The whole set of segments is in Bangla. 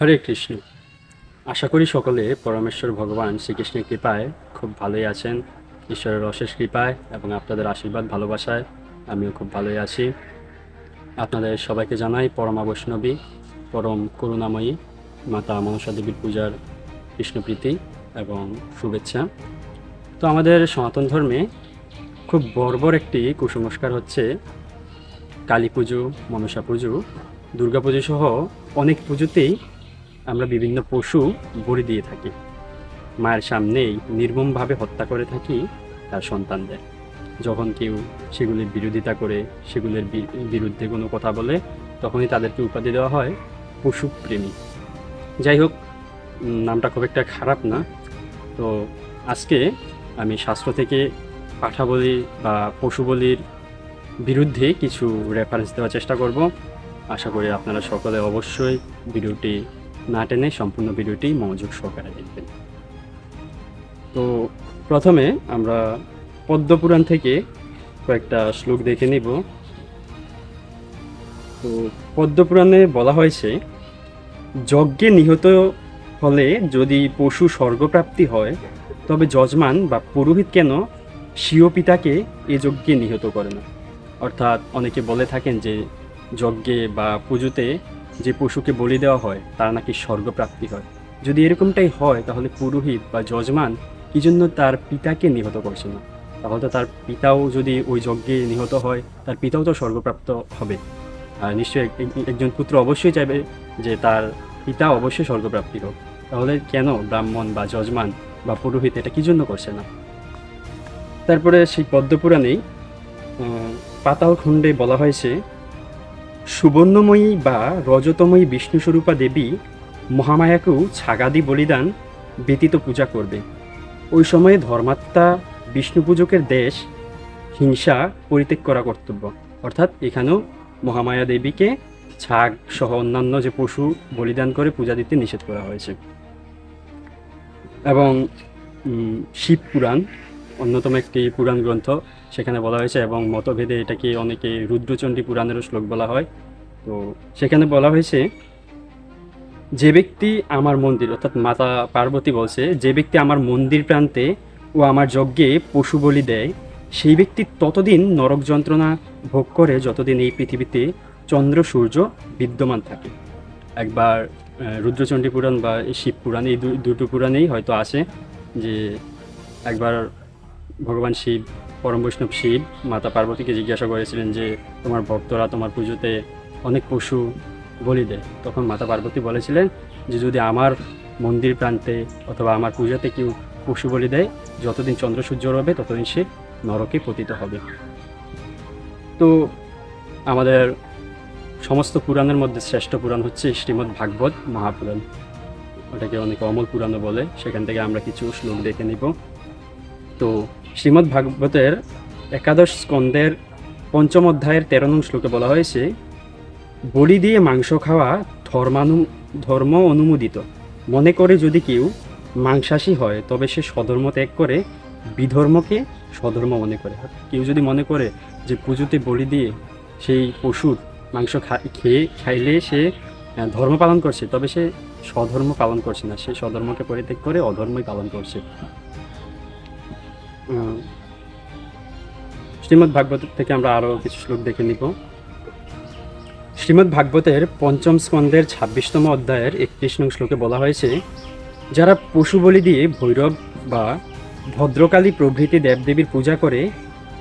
হরে কৃষ্ণ। আশা করি সকলে পরমেশ্বর ভগবান শ্রীকৃষ্ণের কৃপায় খুব ভালোই আছেন, ঈশ্বরের অশেষ কৃপায় এবং আপনাদের আশীর্বাদ ভালোবাসায় আমিও খুব ভালোই আছি। আপনাদের সবাইকে জানাই পরমা বৈষ্ণবী, পরম করুণাময়ী মাতা মনসা দেবীর পূজার কৃষ্ণপ্রীতি এবং শুভেচ্ছা। তো আমাদের সনাতন ধর্মে খুব বর্বর একটি কুসংস্কার হচ্ছে কালী পুজো, মনসা পুজো, দুর্গা পুজো সহ অনেক পুজোতেই আমরা বিভিন্ন পশু বলি দিয়ে থাকি। মায়ের সামনেই নির্মমভাবে হত্যা করে থাকি তার সন্তানদের। যখন কেউ সেগুলির বিরোধিতা করে, সেগুলির বিরুদ্ধে কোনো কথা বলে, তখনই তাদেরকে উপাধি দেওয়া হয় পশুপ্রেমী। যাই হোক নামটা খুব একটা খারাপ না। তো আজকে আমি শাস্ত্র থেকে পাঠা বলি বা পশু বলির বিরুদ্ধে কিছু রেফারেন্স দেওয়ার চেষ্টা করব। আশা করি আপনারা সকলে অবশ্যই ভিডিওটি না টেনে সম্পূর্ণ ভিডিওটি মনোযোগ সহকারে দেখবেন। তো প্রথমে আমরা পদ্মপুরাণ থেকে কয়েকটা শ্লোক দেখে নিব। তো পদ্মপুরাণে বলা হয়েছে, যজ্ঞে নিহত হলে যদি পশু স্বর্গপ্রাপ্তি হয়, তবে যজমান বা পুরোহিত কেন স্বীয় পিতাকে এ যজ্ঞে নিহত করে না? অর্থাৎ অনেকে বলে থাকেন যে, যজ্ঞে বা পুজোতে যে পশুকে বলি দেওয়া হয়, তার নাকি স্বর্গপ্রাপ্তি হয়। যদি এরকমটাই হয়, তাহলে পুরোহিত বা যজমান কি জন্য তার পিতাকে নিহত করছে না? তাহলে তো তার পিতাও যদি ওই যজ্ঞে নিহত হয়, তার পিতাও তো স্বর্গপ্রাপ্ত হবে। আর নিশ্চয়ই এক- এক- একজন পুত্র অবশ্যই চাইবে যে তার পিতা অবশ্যই স্বর্গপ্রাপ্তি হোক। তাহলে কেন ব্রাহ্মণ বা যজমান বা পুরোহিত এটা কি জন্য করছে না? তারপরে সেই পদ্মপুরাণেই পাতাল খণ্ডে বলা হয়েছে সুবর্ণময়ী বা রজতময়ী বিষ্ণুস্বরূপা দেবী মহামায়াকেও ছাগাদি বলিদান ব্যতীত পূজা করবে। ওই সময়ে ধর্মাত্মা বিষ্ণু পূজকের দেশ হিংসা পরিত্যাগ করা কর্তব্য। অর্থাৎ এখানেও মহামায়া দেবীকে ছাগ সহ অন্যান্য যে পশু বলিদান করে পূজা দিতে নিষেধ করা হয়েছে। এবং শিব পুরাণ, অন্যতম একটি পুরাণ গ্রন্থ সেখানে বলা হয়েছে এবং মতভেদে এটাকে অনেকে রুদ্রচণ্ডী পুরাণেরও শ্লোক বলা হয়। তো সেখানে বলা হয়েছে, যে ব্যক্তি আমার মন্দির, অর্থাৎ মাতা পার্বতী বলছে, যে ব্যক্তি আমার মন্দির প্রান্তে ও আমার যজ্ঞে পশু বলি দেয়, সেই ব্যক্তি ততদিন নরক যন্ত্রণা ভোগ করে যতদিন এই পৃথিবীতে চন্দ্র, সূর্য বিদ্যমান থাকে। একবার রুদ্রচণ্ডী পুরাণ বা শিব পুরাণ, এই দুটো পুরাণেই হয়তো আসে যে একবার ভগবান শিব, পরম বৈষ্ণব শিব মাতা পার্বতীকে জিজ্ঞাসা করেছিলেন যে, তোমার ভক্তরা তোমার পুজোতে অনেক পশু বলি দেয়। তখন মাতা পার্বতী বলেছিলেন যে, যদি আমার মন্দির প্রান্তে অথবা আমার পূজাতে কেউ পশু বলি দেয়, যতদিন চন্দ্র সূর্য রবে, ততদিন সে নরকে পতিত হবে। তো আমাদের সমস্ত পুরাণের মধ্যে শ্রেষ্ঠ পুরাণ হচ্ছে শ্রীমদ্ ভাগবত মহাপুরাণ। ওটাকে অনেকে অমল পুরাণও বলে। সেখান থেকে আমরা কিছু শ্লোক দেখে নিব। তো শ্রীমদ্ ভাগবতের একাদশ স্কন্দের পঞ্চম অধ্যায়ের তেরো নং শ্লোকে বলা হয়েছে বলি দিয়ে মাংস খাওয়া ধর্মানু, ধর্ম অনুমোদিত। মনে করে যদি কেউ মাংসাশী হয়, তবে সে স্বধর্ম ত্যাগ করে, বিধর্মকে স্বধর্ম মনে করে। কেউ যদি মনে করে যে পুজোতে বলি দিয়ে সেই পশুর মাংস খেয়ে, খাইলে সে ধর্ম পালন করছে, তবে সে স্বধর্ম পালন করছে না। সে স্বধর্মকে পরিত্যাগ করে, অধর্মই পালন করছে। শ্রীমদ্ ভাগবত থেকে আমরা আরও কিছু শ্লোক দেখে নিব। শ্রীমদ্ ভাগবতের পঞ্চম স্কন্দের ছাব্বিশতম অধ্যায়ের একত্রিশ নং শ্লোকে বলা হয়েছে, যারা পশু বলি দিয়ে ভৈরব বা ভদ্রকালী প্রভৃতি দেবদেবীর পূজা করে,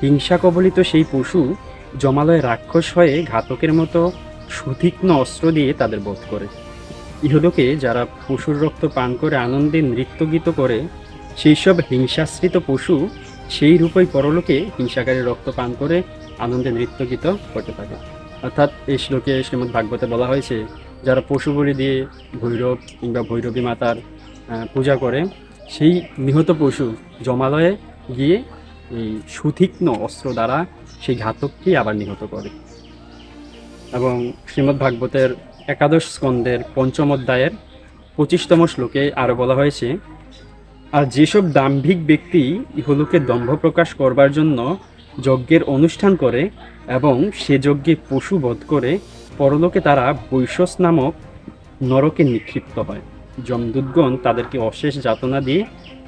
হিংসা কবলিত সেই পশু জমালয়ে রাক্ষস হয়ে ঘাতকের মতো সুতীক্ষ্ণ অস্ত্র দিয়ে তাদের বোধ করে। ইহলোকে যারা পশুর রক্ত পান করে আনন্দে নৃত্যগীত করে সেই সব হিংসাশ্রিত পশু সেই রূপই পরলোকে হিংসাকারী রক্ত পান করে আনন্দে নৃত্যগীত করতে থাকে। অর্থাৎ এই শ্লোকে শ্রীমদ্ ভাগবতে বলা হয়েছে, যারা পশু বলি দিয়ে ভৈরব কিংবা ভৈরবী মাতার পূজা করে, সেই নিহত পশু জমালয়ে গিয়ে এই সুতীক্ষ্ণ অস্ত্র দ্বারা সেই ঘাতককেই আবার নিহত করে। এবং শ্রীমদ্ ভাগবতের একাদশ স্কন্দের পঞ্চম অধ্যায়ের পঁচিশতম শ্লোকে আরও বলা হয়েছে, আর যেসব দাম্ভিক ব্যক্তি ইহলোকে দম্ভ প্রকাশ করবার জন্য যজ্ঞের অনুষ্ঠান করে এবং সে যজ্ঞে পশু বধ করে পরলোকে তারা বৈশস নামক নরকে নিক্ষিপ্ত হয়। যমদূতগণ তাদেরকে অশেষ যাতনা দিয়ে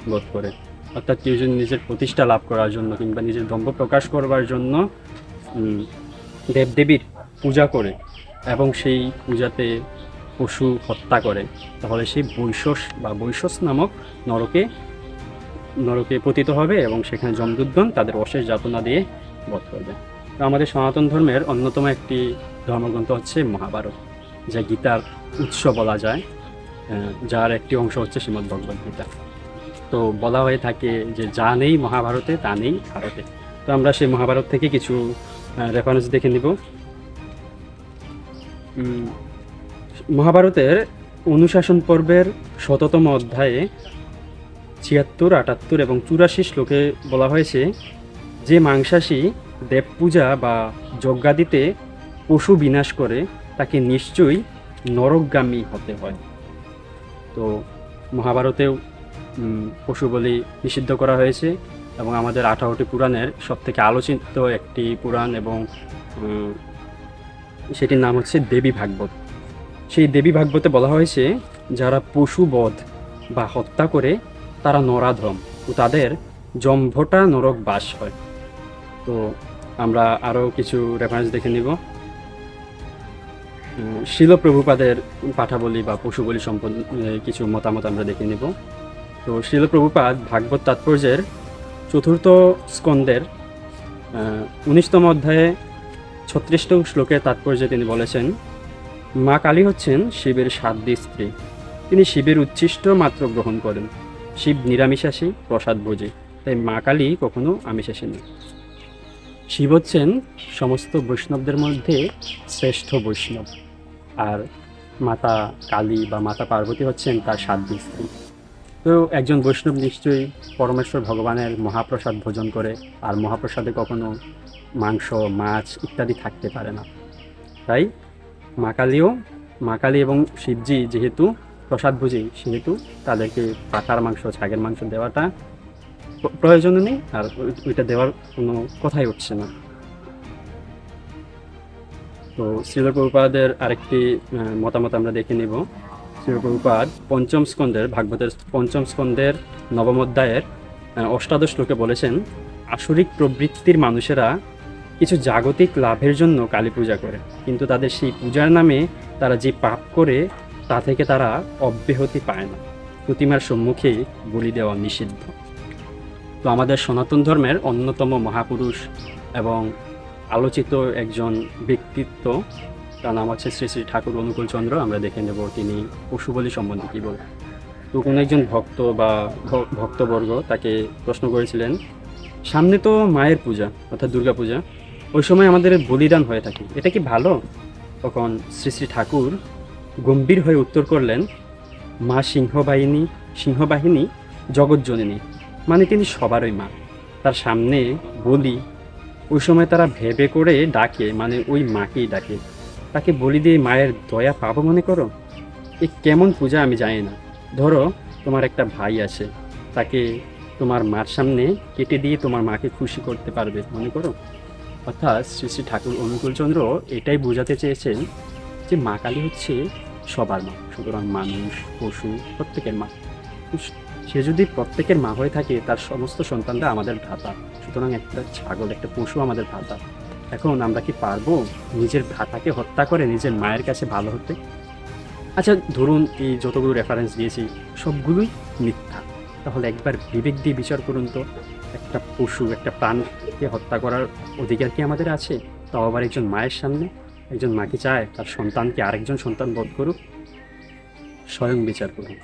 বোধ করে। অর্থাৎ কেউ যদি নিজের প্রতিষ্ঠা লাভ করার জন্য কিংবা নিজের দম্ভ প্রকাশ করবার জন্য দেবদেবীর পূজা করে এবং সেই পূজাতে পশু হত্যা করে, তাহলে সেই বৈশস বা বৈশস নামক নরকে নরকে পতিত হবে এবং সেখানে যমদূতগণ তাদের অশেষ যাতনা দিয়ে বধ করবে। তো আমাদের সনাতন ধর্মের অন্যতম একটি ধর্মগ্রন্থ হচ্ছে মহাভারত, যা গীতার উৎস বলা যায় যার একটি অংশ হচ্ছে শ্রীমদ্ ভগবদ গীতা। তো বলা হয়ে থাকে যে যা নেই মহাভারতে, তা নেই ভারতে। তো আমরা সেই মহাভারত থেকে কিছু রেফারেন্স দেখে নিব। মহাভারতের অনুশাসন পর্বের শততম অধ্যায়ে ছিয়াত্তর, আটাত্তর এবং চুরাশি শ্লোকে বলা হয়েছে, যে মাংসাশী দেব পূজা বা যজ্ঞাদিতে পশু বিনাশ করে, তাকে নিশ্চয়ই নরকগামী হতে হয়। তো মহাভারতেও পশু বলি নিষিদ্ধ করা হয়েছে এবং আমাদের আঠারোটি পুরাণের সবথেকে আলোচিত একটি পুরাণ এবং সেটির নাম হচ্ছে দেবী ভাগবত। সেই দেবী ভাগবতে বলা হয়েছে, যারা পশু বধ বা হত্যা করে তারা নরাধম ও তাদের জম্ভটা নরক বাস হয়। তো আমরা আরও কিছু রেফারেন্স দেখে নিব। উম, শিলপ্রভুপাদের পাঠাবলি বা পশুবলী সম্পদ কিছু মতামত আমরা দেখে নিব। তো শিলপ্রভুপাদ ভাগবত তাৎপর্যের চতুর্থ স্কন্দের উনিশতম অধ্যায়ে ছত্রিশতম শ্লোকের তাৎপর্যে তিনি বলেছেন মা কালী হচ্ছেন শিবের সাধ্যী স্ত্রী। তিনি শিবের উচ্ছিষ্ট মাত্র গ্রহণ করেন। শিব নিরামিষাসী প্রসাদ ভোজে। তাই মা কালী কখনো আমিষাসী নেই শিব হচ্ছেন সমস্ত বৈষ্ণবদের মধ্যে শ্রেষ্ঠ বৈষ্ণব। আর মাতা কালী বা মাতা পার্বতী হচ্ছেন তার সাধ্যী স্ত্রী। তো একজন বৈষ্ণব নিশ্চয়ই পরমেশ্বর ভগবানের মহাপ্রসাদ ভোজন করে, আর মহাপ্রসাদে কখনো মাংস, মাছ ইত্যাদি থাকতে পারে না। তাই মা কালীও, মা কালী এবং শিবজি যেহেতু প্রসাদ ভুজি সেহেতু তাদেরকে পাঠার মাংস ছাগের মাংস দেওয়াটা প্র- প্রয়োজন নেই আর ওইটা দেওয়ার কোনো কথাই উঠছে না। তো শ্রীলপ্রভুপাদের আরেকটি মতামত আমরা দেখে নিব। শ্রীলপ্রভুপাদ পঞ্চম স্কন্ধের, ভাগবতের পঞ্চম স্কন্ধের নবম অধ্যায়ের অষ্টাদশ লোকে বলেছেন, আসরিক প্রবৃত্তির মানুষেরা কিছু জাগতিক লাভের জন্য কালী পূজা করে, কিন্তু তাদের সেই পূজার নামে তারা যে পাপ করে তা থেকে তারা অব্যাহতি পায় না। প্রতিমার সম্মুখে বলি দেওয়া নিষিদ্ধ। তো আমাদের সনাতন ধর্মের অন্যতম মহাপুরুষ এবং আলোচিত একজন ব্যক্তিত্ব, তার নাম হচ্ছে শ্রী শ্রী ঠাকুর অনুকূল চন্দ্র, আমরা দেখে নেব তিনি পশুবলী সম্বন্ধে কী বলেন তো কোনো একজন ভক্ত বা ভক্তবর্গ তাকে প্রশ্ন করেছিলেন, সামনে তো মায়ের পূজা, অর্থাৎ দুর্গা পূজা, ওই সময় আমাদের বলিদান হয়ে থাকে, এটা কি ভালো? তখন শ্রী শ্রী ঠাকুর গম্ভীর হয়ে উত্তর করলেন, মা সিংহবাহিনী সিংহবাহিনী জগৎজননী মানে তিনি সবারই মা। তার সামনে বলি, ওই সময় তারা ভেবে করে ডাকে মানে ওই মাকেই ডাকে। তাকে বলি দিয়ে মায়ের দয়া পাবো মনে করো? এ কেমন পূজা আমি জানি না। ধরো, তোমার একটা ভাই আছে, তাকে তোমার মার সামনে কেটে দিয়ে তোমার মাকে খুশি করতে পারবে মনে করো? অর্থাৎ শ্রী শ্রী ঠাকুর অনুকূলচন্দ্র এটাই বোঝাতে চেয়েছেন যে মা কালী হচ্ছে সবার মা। সুতরাং মানুষ, পশু, প্রত্যেকের মা। সে যদি প্রত্যেকের মা হয়ে থাকে, তার সমস্ত সন্তানরা আমাদের ভ্রাতা। সুতরাং একটা ছাগল, একটা পশু আমাদের ভ্রাতা। এখন আমরা কি পারব নিজের ভ্রাতাকে হত্যা করে নিজের মায়ের কাছে ভালো হতে? আচ্ছা ধরুন এই যতগুলো রেফারেন্স দিয়েছি, সবগুলোই মিথ্যা। তাহলে একবার বিবেক দিয়ে বিচার করুন তো। একটা পশু, একটা প্রাণকে হত্যা করার অধিকার কি আমাদের আছে? তাও আবার একজন মায়ের সামনে? একজন মাকে চায় তার সন্তানকে আরেকজন সন্তান বোধ করুক স্বয়ং বিচার করুন